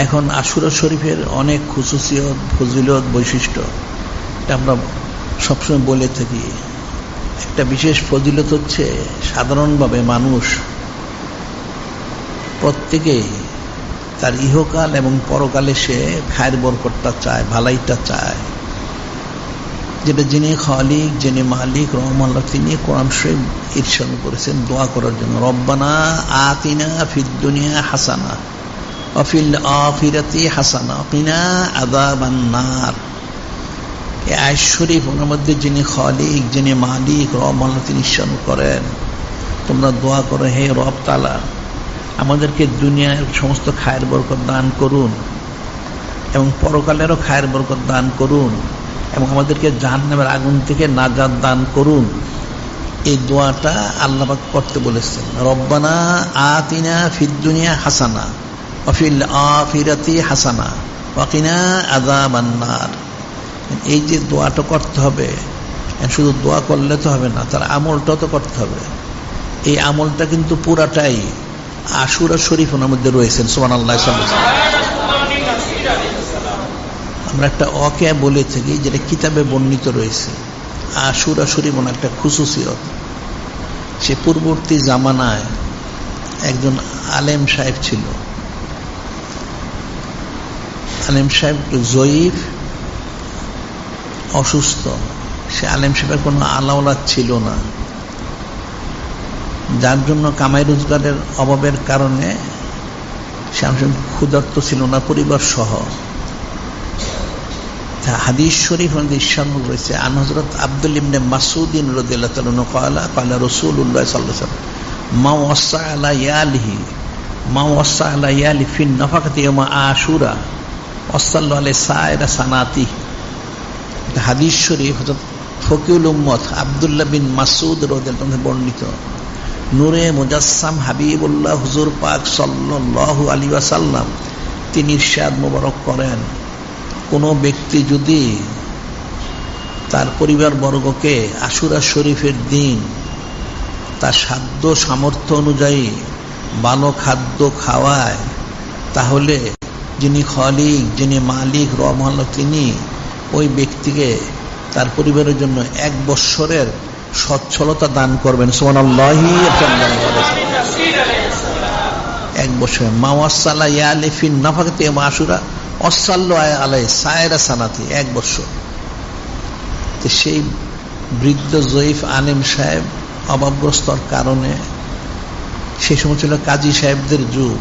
এখন আশুরা শরীফের অনেক খুশুসিয়ত ফজিলত বৈশিষ্ট্য, এটা আমরা সবসময় বলে থাকি। একটা বিশেষ ফজিলত হচ্ছে সাধারণভাবে মানুষ প্রত্যেকেই তার ইহকাল এবং পরকালে সে খায়ের বরকটটা চায়, ভালাইটা চায়। যেটা যিনি খালিক, যিনি মালিক রহমাল্লাহ তিনি কোরআন শরীফ ঈর্ষণ করেছেন দোয়া করার জন্য। রব্বানা আতিনা ফিদ্দুনিয়া হাসানা। অফিল হাসানা যিনি খালিক, যিনি মালিক করেন। তোমরা দোয়া করো, হে আমাদেরকে দুনিয়ার সমস্ত খায়ের বরকত দান করুন এবং পরকালেরও খায়ের বরকত দান করুন এবং আমাদেরকে জাহান্নামের আগুন থেকে নাজাদ দান করুন। এই দোয়াটা আল্লাহবাক করতে বলেছেন, রব্বানা আতিনা ফিদ্দুনিয়া হাসানা। অফিল আফিরাতি হাসানা ওয়াকিনা আদা বান্নার এই যে দোয়াটা করতে হবে শুধু দোয়া করলে তো হবে না, তার আমলটাও তো করতে হবে। এই আমলটা কিন্তু পুরাটাই আশুরা শরীফ ওনার মধ্যে রয়েছেন সোমান আল্লাহ আমরা একটা অকে বলে থাকি, যেটা কিতাবে বর্ণিত রয়েছে। আশুরা শরীফ ওনার একটা খুশুসিয়ত সে পূর্ববর্তী জামানায় একজন আলেম সাহেব ছিল। আলেম সাহেব জয়ীফ অসুস্থ। সে আলেম সাহেবের কোনো আলাওলা ছিল না। যার জন্য কামাই রোজগারের অভাবের কারণে সে ক্ষুধার্ত ছিল না, পরিবার সহ। হাদিস শরীফ ইসান রয়েছে। আন হজরত আব্দুল ইবনে মাসুদ্দিন রদিল্লাহ তালন কয়লা কয়লা রসুল উল্লাহ সাল্লাম মা ওয়াসা আলা ইয়ালিহি, মা ওয়াসা আলা ইয়ালি ফিন নফাকাতি মা আশুরা। ওয়াসাল্লাহ আলাই সায়রা সানাতি হাদিস শরীফ ফকিউল উম্মত আবদুল্লাহ বিন মাসুদ রদিল্লাহ বর্ণিত। নূরে মুজাসসাম হাবিবুল্লাহ হুজুর পাক সাল্লাল্লাহু আলী ওয়াসাল্লাম, তিনি ইরশাদ মোবারক করেন। কোনো ব্যক্তি যদি তার পরিবার বর্গকে আশুরা শরীফের দিন, তার সাধ্য সামর্থ্য অনুযায়ী ভালো খাদ্য খাওয়ায়, তাহলে যিনি খলিক, যিনি মালিক, রহমান তিনি, ওই ব্যক্তিকে তার পরিবারের জন্য এক বৎসরের সচ্ছলতা দান করবেন। সোমান এক বছর মাওয়াসাল্লাহ ইয়ালিফিন নাফাকতে মাসুরা অসাল্ল আলাই সায়রা সানাতি এক বছর তো সেই বৃদ্ধ জয়ীফ আলিম সাহেব অভাবগ্রস্তর কারণে সেই সময় ছিল কাজী সাহেবদের যুগ।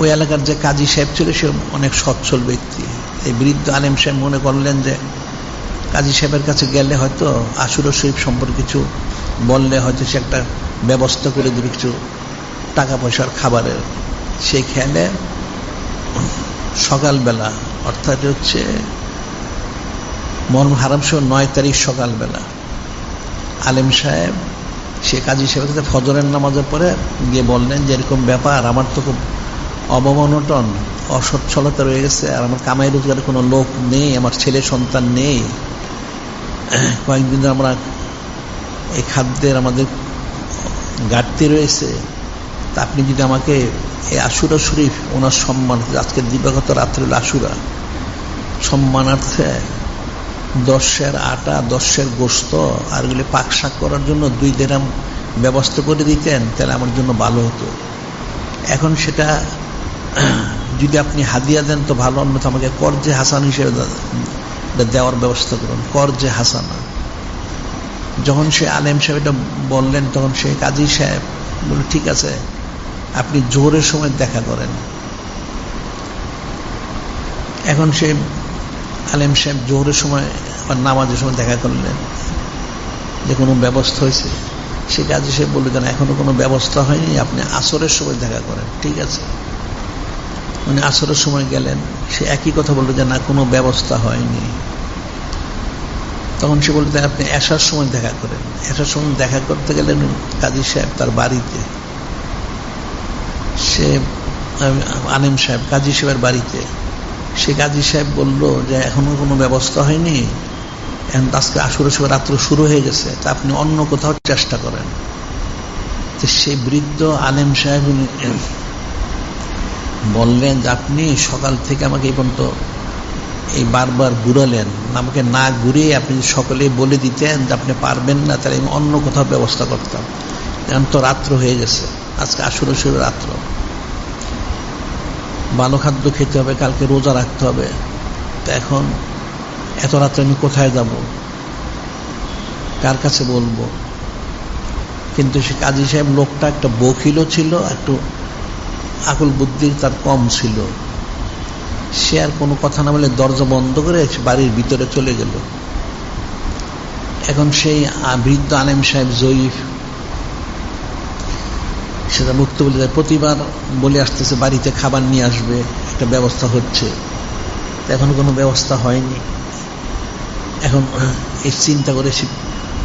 ওই এলাকার যে কাজী সাহেব ছিল, সে অনেক সচ্ছল ব্যক্তি। এই বৃদ্ধ আলেম সাহেব মনে করলেন যে, কাজী সাহেবের কাছে গেলে হয়তো আশুর শরীফ সম্পর্কে কিছু বললে হয়তো সে একটা ব্যবস্থা করে দেবে কিছু টাকা পয়সার খাবারের। সেই খেয়ালে সকালবেলা, অর্থাৎ হচ্ছে মন হারাম সহ নয় তারিখ সকালবেলা। আলেম সাহেব, সে কাজী সাহেবের কাছে ফজরের নামাজের পরে গিয়ে বললেন যে, এরকম ব্যাপার, আমার তো খুব অবমানটন অসচ্ছলতা রয়ে গেছে আর আমার কামাই রোজগারের কোনো লোক নেই, আমার ছেলে সন্তান নেই। কয়েকদিন আমরা এই খাদ্যের আমাদের ঘাটতি রয়েছে। তা আপনি যদি আমাকে এই আশুরা শরীফ, ওনার সম্মান আজকে দিবাগত রাত্রে আশুরা, সম্মানার্থে দশের আটা, দশের গোস্ত আর এগুলি পাক শাক করার জন্য দুই দেরাম ব্যবস্থা করে দিতেন, তাহলে আমার জন্য ভালো হতো। এখন সেটা যদি আপনি হাদিয়া দেন তো ভালো, অন্যথা আমাকে কর্জে হাসান হিসেবে দেওয়ার ব্যবস্থা করুন। কর্জে হাসানা। যখন সে আলেম সাহেব এটা বললেন, তখন সে কাজী সাহেব বলে ঠিক আছে, আপনি জোরের সময় দেখা করেন। এখন সে আলেম সাহেব জোহরের সময় আবার নামাজের সময় দেখা করলেন, যে কোনো ব্যবস্থা হয়েছে। সে কাজী সাহেব বলল যেন এখনও কোনো ব্যবস্থা হয়নি, আপনি আসরের সময় দেখা করেন, ঠিক আছে। উনি আসরের সময় গেলেন, সে একই কথা বলল যে, না, কোনো ব্যবস্থা হয়নি। তখন সে বলল আপনি এসার সময় দেখা করেন। এসার সময় দেখা করতে গেলেন কাজী সাহেব তার বাড়িতে। সে আনিম সাহেব, কাজী সাহেবের বাড়িতে। সে কাজী সাহেব বলল যে, এখনও কোনো ব্যবস্থা হয়নি। এখন আজকে আসরে সময় রাত্র শুরু হয়ে গেছে, তা আপনি অন্য কোথাও চেষ্টা করেন। তো সেই বৃদ্ধ আলেম সাহেব বললেন যে আপনি সকাল থেকে আমাকে এই পর্যন্ত এই বারবার ঘুরালেন। আমাকে না ঘুরিয়ে আপনি সকলে বলে দিতেন যে আপনি পারবেন না, তাহলে আমি অন্য কোথাও ব্যবস্থা করতাম। এখন তো রাত্র হয়ে গেছে। আজকে আসলে শুরু রাত্র। ভালো খাদ্য খেতে হবে, কালকে রোজা রাখতে হবে। তা এখন এত রাত্রে আমি কোথায় যাব? কার কাছে বলব? কিন্তু সে কাজী সাহেব লোকটা একটা বকিলও ছিল, একটু আকুল বুদ্ধির তার কম ছিল। সে আর কোনো কথা না বলে দরজা বন্ধ করে বাড়ির ভিতরে চলে গেল। এখন সেই বৃদ্ধ আলেম সাহেব জয়ীফ সেটা মুক্ত বলে যায় প্রতিবার বলে আসতেছে, বাড়িতে খাবার নিয়ে আসবে, একটা ব্যবস্থা হচ্ছে। এখন কোনো ব্যবস্থা হয়নি। এখন এই চিন্তা করে সে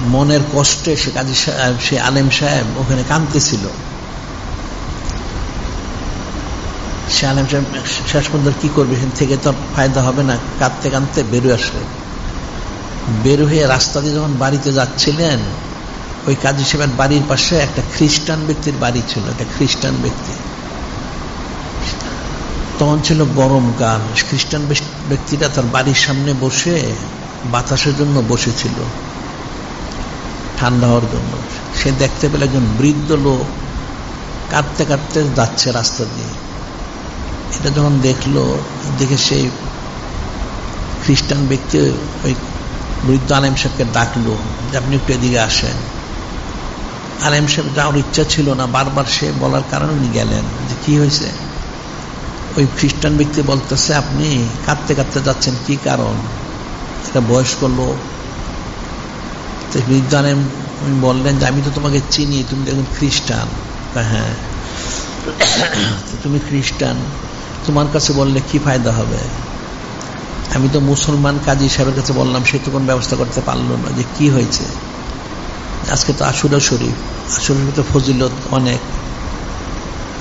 মনের কষ্টে সে কাজী সাহেব সে আলেম সাহেব ওখানে কাঁদতেছিল। সে আলেম শেষ পর্যন্ত কি করবে? সেখান থেকে তো ফায়দা হবে না। কাঁদতে কাঁদতে বেরোয় আসবে বের হয়ে রাস্তা দিয়ে যখন বাড়িতে যাচ্ছিলেন, ওই কাজী সাহেবের বাড়ির পাশে একটা খ্রিস্টান ব্যক্তির বাড়ি ছিল, একটা খ্রিস্টান ব্যক্তি। তখন ছিল গরমকাল খ্রিস্টান ব্যক্তিটা তার বাড়ির সামনে বসে বাতাসের জন্য বসেছিল। ঠান্ডা হওয়ার জন্য। সে দেখতে পেলে একজন বৃদ্ধ লোক। কাঁদতে কাঁদতে যাচ্ছে রাস্তা দিয়ে। এটা যখন দেখল, দেখে সেই খ্রিস্টান ব্যক্তি ওই বৃদ্ধ আলেম সাহেবকে ডাকলো যে, আপনি একটু এদিকে আসেন। আলেম সাহেব যাওয়ার ইচ্ছা ছিল না, বারবার সে বলার কারণে উনি গেলেন। যে, কি হয়েছে? ওই খ্রিস্টান ব্যক্তি বলতেছে, আপনি কাঁদতে কাঁদতে যাচ্ছেন, কি কারণ? একটা বয়স্ক লোক। তো বৃদ্ধ আলেম উনি বললেন যে, আমি তো তোমাকে চিনি, তুমি দেখুন খ্রিস্টান। হ্যাঁ। তুমি খ্রিস্টান। তোমার কাছে বললে কি ফায়দা হবে? আমি তো মুসলমান কাজী সাহেবের কাছে বললাম, সে তো কোনো ব্যবস্থা করতে পারল না যে কি হয়েছে। আজকে তো আশুরা শরীফ আশুরা শরীফ ফজিলত অনেক।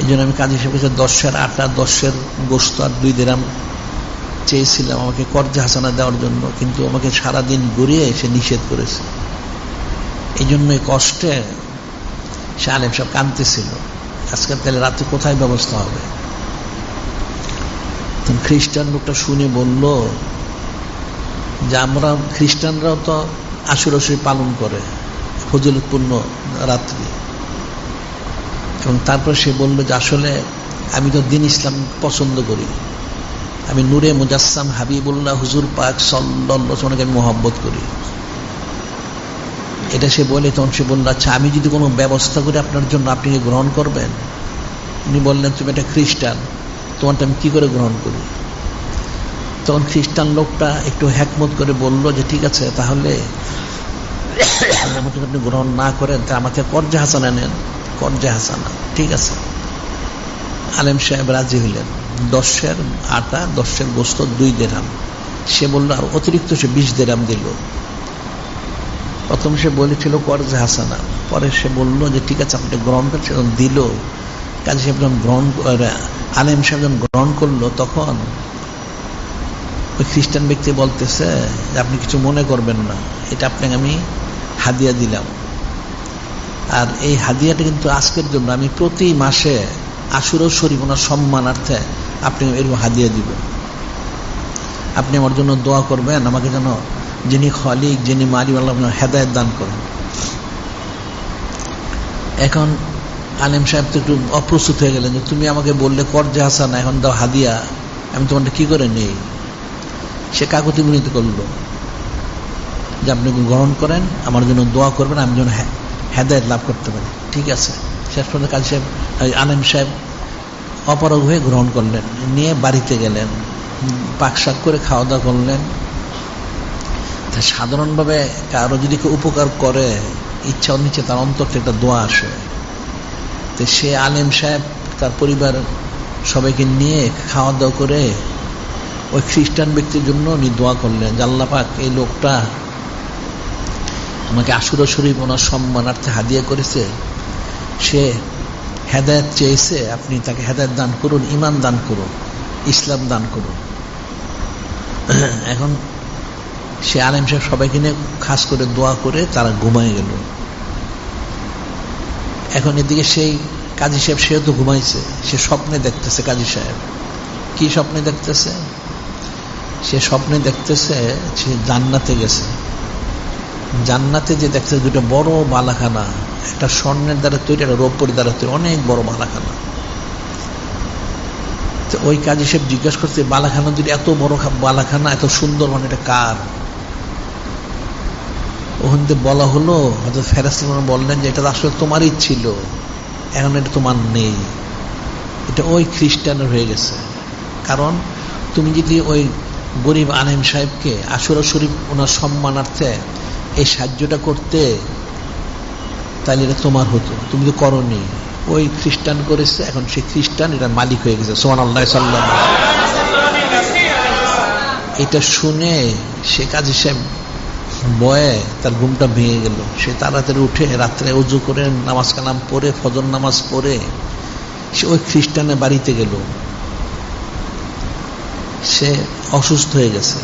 এই জন্য আমি কাজী সাহেবের কাছে দশের আটা, দশের গোস্ত আর দুই দেরাম চেয়েছিলাম আমাকে কর্জা হাসানা দেওয়ার জন্য, কিন্তু আমাকে সারাদিন ঘুরিয়ে সে নিষেধ করেছে। এই জন্য এই কষ্টে সে আলেম সব কানতেছিল আজকে তাহলে রাতে কোথায় ব্যবস্থা হবে? খ্রিস্টান লোকটা শুনে বলল, যে আমরা খ্রিস্টানরাও তো আশুরশরী পালন করে, ফজিলতপূর্ণ রাত্রি। এবং তারপর সে বলল যে আসলে আমি তো দিন ইসলাম পছন্দ করি। আমি নূরে মুজাসসাম হাবিবুল্লাহ হুজুর পাক সল্লাকে আমি মোহাব্বত করি। এটা সে বলে, তখন সে বলল আচ্ছা আমি যদি কোনো ব্যবস্থা করি আপনার জন্য আপনি গ্রহণ করবেন? উনি বললেন, তুমি একটা খ্রিস্টান। তোমারটা আমি কী করে গ্রহণ করি? তখন খ্রিস্টান লোকটা একটু হ্যাকমত করে বলল যে, ঠিক আছে, তাহলে আমাকে আপনি গ্রহণ না করেন, তা আমাকে কর্জা হাসানা নেন। কর্জা হাসানা, ঠিক আছে। আলেম সাহেব রাজি হইলেন দশের আটা, দশের গোস্ত, দুই দেরাম। সে বলল আর অতিরিক্ত সে বিশ দেরাম দিল। প্রথম সে বলেছিল, কর্জা হাসানা। পরে সে বলল যে, ঠিক আছে, আপনি গ্রহণ করছে দিল। কাজে সাহেব যখন গ্রহণ আলেম সাহেব যখন গ্রহণ করল, তখন ওই খ্রিস্টান ব্যক্তি বলতেছে যে, আপনি কিছু মনে করবেন না, এটা আপনাকে আমি হাদিয়া দিলাম। আর এই হাদিয়াটা কিন্তু আজকের জন্য আমি প্রতি মাসে আশুরও শরীফ ওনার সম্মানার্থে আপনি এরকম হাদিয়া দিবেন আপনি আমার জন্য দোয়া করবেন, আমাকে যেন যিনি খালিক, যিনি মারি আল্লাহ হেদায়ত দান করেন। এখন আলেম সাহেব তো একটু অপ্রস্তুত হয়ে গেলেন যে, তুমি আমাকে বললে কর্জে হাসান, এখন দাও হাদিয়া, আমি তোমারটা কি করে নেই? সে কাকতি মিনিত করল, যে আপনি গ্রহণ করেন, আমার জন্য দোয়া করবেন, আমি যেন হেদায়ত লাভ করতে পারি। ঠিক আছে। শেষ পর্যন্ত কাজী সাহেব আলেম সাহেব অপারগ হয়ে গ্রহণ করলেন, নিয়ে বাড়িতে গেলেন পাকশাক করে খাওয়া দাওয়া করলেন। তা সাধারণভাবে কারও যদি কেউ উপকার করে, ইচ্ছা নিচে তার অন্তর একটা দোয়া আসে। তো সে আলেম সাহেব, তার পরিবার সবাইকে নিয়ে খাওয়া দাওয়া করে ওই খ্রিস্টান ব্যক্তির জন্য উনি দোয়া করলেন জাল্লাপাক এই লোকটা আমাকে আশুর শরীফ ওনার সম্মানার্থে হাদিয়া করেছে। সে হেদায়ত চেয়েছে, আপনি তাকে হেদায়ত দান করুন ইমান দান করুন, ইসলাম দান করুন। এখন সে আলেম সাহেব সবাইকে নিয়ে খাস করে দোয়া করে তারা ঘুমায় গেল। এখন এদিকে সেই কাজী সাহেব, সেও তো ঘুমাইছে। সে স্বপ্নে দেখতেছে কাজী সাহেব। কি স্বপ্নে দেখতেছে? সে স্বপ্নে দেখতেছে সে জান্নাতে গেছে। জান্নাতে যে দেখতেছে দুটো বড় বালাখানা একটা স্বর্ণের দ্বারা তৈরি একটা রৌপ্যের দ্বারা তৈরি, অনেক বড় বালাখানা ওই কাজী সে জিজ্ঞাসা করছে বালাখানা যদি এত বড় বালাখানা এত সুন্দর মানে এটা কার? ওখান বলা হলো, হয়তো ফেরাস বললেন যে, এটা আসলে তোমারই ছিল। এখন এটা তোমার নেই। এটা ওই খ্রিস্টানের হয়ে গেছে। কারণ তুমি যদি ওই গরিব আলেম সাহেবকে আসুরা শরীফ ওনার সম্মানার্থে এই সাহায্যটা করতে, তাহলে এটা তোমার হতো। তুমি তো করনি। ওই খ্রিস্টান করেছে, এখন সেই খ্রিস্টান এটার মালিক হয়ে গেছে। সোমান আল্লাহ সাল্লাম এটা শুনে সে কাজী সাহেব বয়ে তার ঘুমটা ভেঙে গেল। সে তাড়াতাড়ি উঠে রাত্রে উজু করে নামাজ কালাম পড়ে, ফজর নামাজ পড়ে, সে ওই খ্রিস্টানের বাড়িতে গেল। সে অসুস্থ হয়ে গেছে।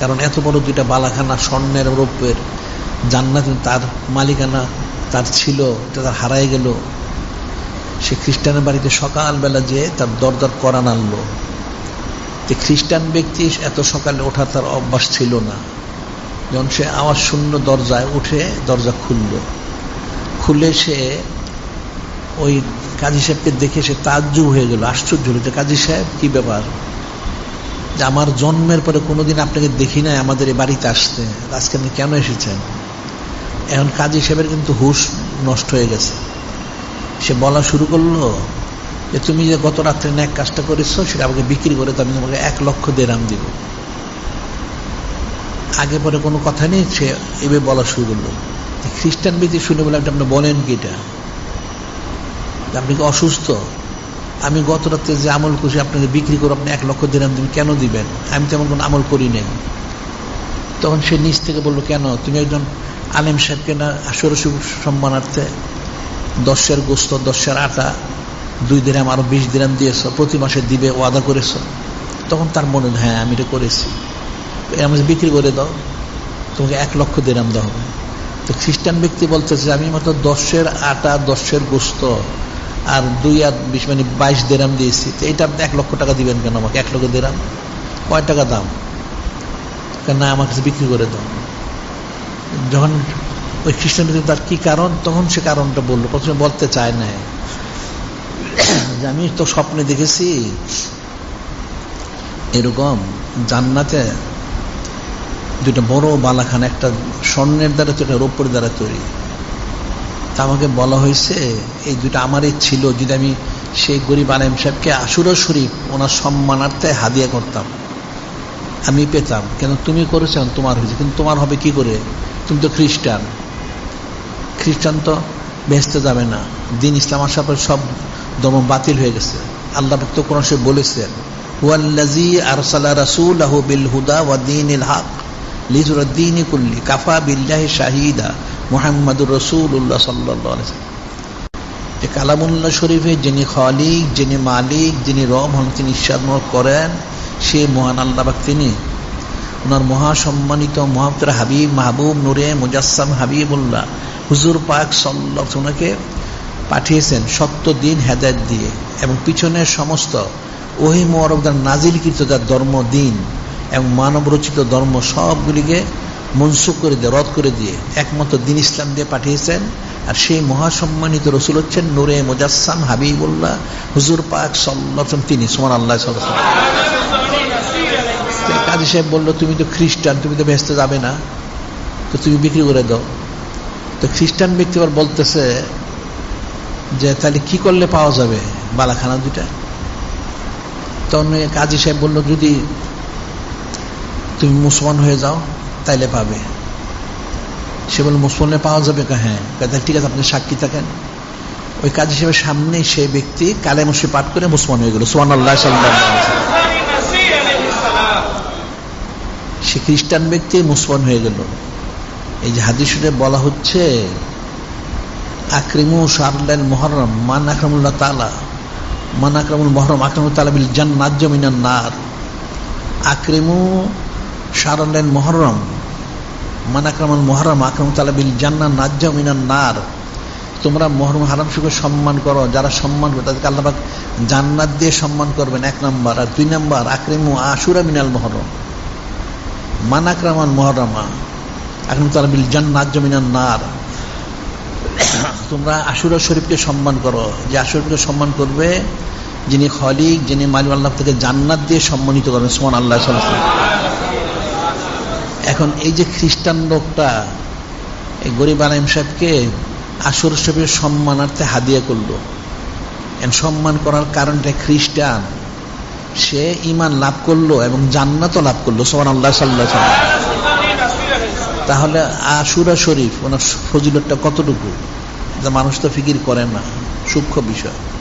কারণ এত বড় দুইটা বালাখানা স্বর্ণের রৌপ্যের জান্নাত তার মালিকানা তার ছিল তার হারাই গেল। সে খ্রিস্টানের বাড়িতে সকালবেলা যেয়ে তার দরদার করান আনলো। খ্রিস্টান ব্যক্তি এত সকালে ওঠা তার অভ্যাস ছিল না। যখন সে আওয়াজ শূন্য দরজায় উঠে দরজা খুলল, খুলে সে ওই কাজী সাহেবকে দেখে সে তাজ্জু হয়ে গেল, আশ্চর্য হলো যে কাজী সাহেব, কি ব্যাপার? যে আমার জন্মের পরে কোনোদিন আপনাকে দেখি নাই, আমাদের এই বাড়িতে আসতে, আজকে আপনি কেন এসেছেন? এখন কাজী সাহেবের কিন্তু হুশ নষ্ট হয়ে গেছে। সে বলা শুরু করল যে, তুমি যে গত রাত্রে ন্যাক কাজটা করেছ, সেটা আমাকে বিক্রি করে তো আমি তোমাকে এক লক্ষ দেরাম দিব। আগে পরে কোনো কথা নেই, সে এবে বলা শুরু করল। খ্রিস্টান ব্যক্তি শুনে বলে আপনি বলেন কি এটা? আপনি কি অসুস্থ? আমি গত রাত্রে যে আমল করছি, আপনাকে বিক্রি করে আপনি এক লক্ষ দিলাম, তুমি কেন দিবেন? আমি তেমন কোনো আমল করি নাই। তখন সে নিচ থেকে বলল, কেন? তুমি একজন আলেম সাহেবকে না আসর সম্মানার্থে দশের গোস্ত, দশের আটা, দুই দিরাম আরও বিশ দিরাম দিয়েছ, প্রতি মাসে দিবে, ওয়াদা করেছ? তখন তার মনে হ্যাঁ আমি এটা করেছি। আমাকে বিক্রি করে দাও, তোমাকে এক লক্ষ দিরাম দেওয়া হবে। তো খ্রিস্টান ব্যক্তি বলতেছে, আমি মাত্র দশের আটা, দশের গোস্ত আর দুই আর বিশ মানে বাইশ দেরাম দিয়েছি। তো এটা আপনি এক লক্ষ টাকা দিবেন কেন আমাকে? এক লক্ষ দেরাম? কয় টাকা দাম? না, আমার কাছে বিক্রি করে দাও। যখন ওই খ্রিস্টান ব্যক্তি তার কি কারণ? তখন সে কারণটা বলল। প্রথমে বলতে চায় না। যে আমি তো স্বপ্নে দেখেছি, এরকম জান্নাতে দুটা বড় বালাখান, একটা স্বর্ণের দ্বারা তো একটা রৌপ্যের দ্বারা তৈরি। তা আমাকে বলা হয়েছে, এই দুটো আমারই ছিল, যদি আমি সেই গরিব আলেম সাহেবকে আশুরা শরীফ, ওনার সম্মানার্থে হাদিয়া করতাম, আমি পেতাম। কেন? তুমি করেছ তোমার হয়েছে। কিন্তু তোমার হবে কি করে? তুমি তো খ্রিস্টান। খ্রিস্টান তো বেসতে যাবে না। দিন ইসলাম আসার পর সব ধর্ম বাতিল হয়ে গেছে। আল্লাহ ভক্ত কোন সে বলেছেন হুয়াল্লাজি আরসালা রাসূলাহু বিল হুদা ওয়া দীনিল হক। লিজুরদ্দিন কুল্লি কাফা বিল্লাহি শাহিদা মোহাম্মদুর রসুল্লাহ সাল্লাহ যে কালামুল্লাহ শরীফে যিনি খালিক, যিনি মালিক, যিনি রব হন, তিনি ইস্বাদমত করেন, সে মহান আল্লাহ তিনি। ওনার মহাসম্মানিত মহাপ্তর হাবিব মাহবুব নুরে মুজাসম হাবিবুল্লাহ, হুজুর পাক সাল্লাহ ওনাকে পাঠিয়েছেন সত্য দিন হেদায়ত দিয়ে এবং পিছনের সমস্ত ওহি মোয়ারকদার নাজিলকৃত যার ধর্ম দিন এবং মানব রচিত ধর্ম সবগুলিকে মনসুখ করে দিয়ে, রদ করে দিয়ে একমাত্র দিন ইসলাম দিয়ে পাঠিয়েছেন। আর সেই মহাসম্মানিত রসুল হচ্ছেন নুরে মুজাসসাম হাবিবুল্লাহ, হুজুর পাক সাল্লাম তিনি সোমান আল্লাহ কাজী সাহেব বলল, তুমি তো খ্রিস্টান, তুমি তো ভেস্তে যাবে না। তো তুমি বিক্রি করে দাও। তো খ্রিস্টান ব্যক্তি আবার বলতেছে যে, তাহলে কি করলে পাওয়া যাবে বালাখানা দুটা তখন কাজী সাহেব বলল, যদি তুমি মুসলমান হয়ে যাও, তাইলে পাবে। সে বলে মুসলমানে পাওয়া যাবে হ্যাঁ ঠিক আছে, আপনি সাক্ষী থাকেন। ওই কাজ হিসেবে সামনে সে ব্যক্তি কালে মসি পাঠ করে মুসলমান হয়ে গেল। সোহান আল্লাহ সে খ্রিস্টান ব্যক্তি মুসলমান হয়ে গেল। এই যে হাদিসে বলা হচ্ছে, আক্রিমু সারলেন মহরম মান আকরামুল্লাহ তালা মান আকরামুল মহরম আকরামুল তালা বিল জান নাজ্য মিনান নার। আক্রিমু সারলেন মহরম মানাক্রমণ মহরম আকরম তালাবিল জান্না নাজ্জা মিনান নার। তোমরা মহরম হারাম সুখে সম্মান করো, যারা সম্মান করে তাদেরকে আল্লাহাক জান্নাত দিয়ে সম্মান করবেন, এক নম্বর। আর দুই নম্বর, আক্রিমু আশুরা মিনাল মহরম মান আক্রামান মহরমা আক্রম তারা বিল জান্নাত জমিনান নার। তোমরা আশুরা শরীফকে সম্মান করো, যে আশুরকে সম্মান করবে, যিনি খলিক, যিনি মালিম আল্লাহ থেকে জান্নাত দিয়ে সম্মানিত করবেন সুমান আল্লাহ সাল্লাম এখন এই যে খ্রিস্টান লোকটা, এই গরিব আলাইম সাহেবকে আসর শরীফের সম্মানার্থে হাদিয়া করল। সম্মান করার কারণটা খ্রিস্টান। সে ইমান লাভ করল এবং জান্নাতও লাভ করল সোমান আল্লাহ সাল্লাহ তাহলে আশুরা শরীফ, ওনার ফজিলতটা কতটুকু? যা মানুষ তো ফিকির করে না, সূক্ষ্ম বিষয়।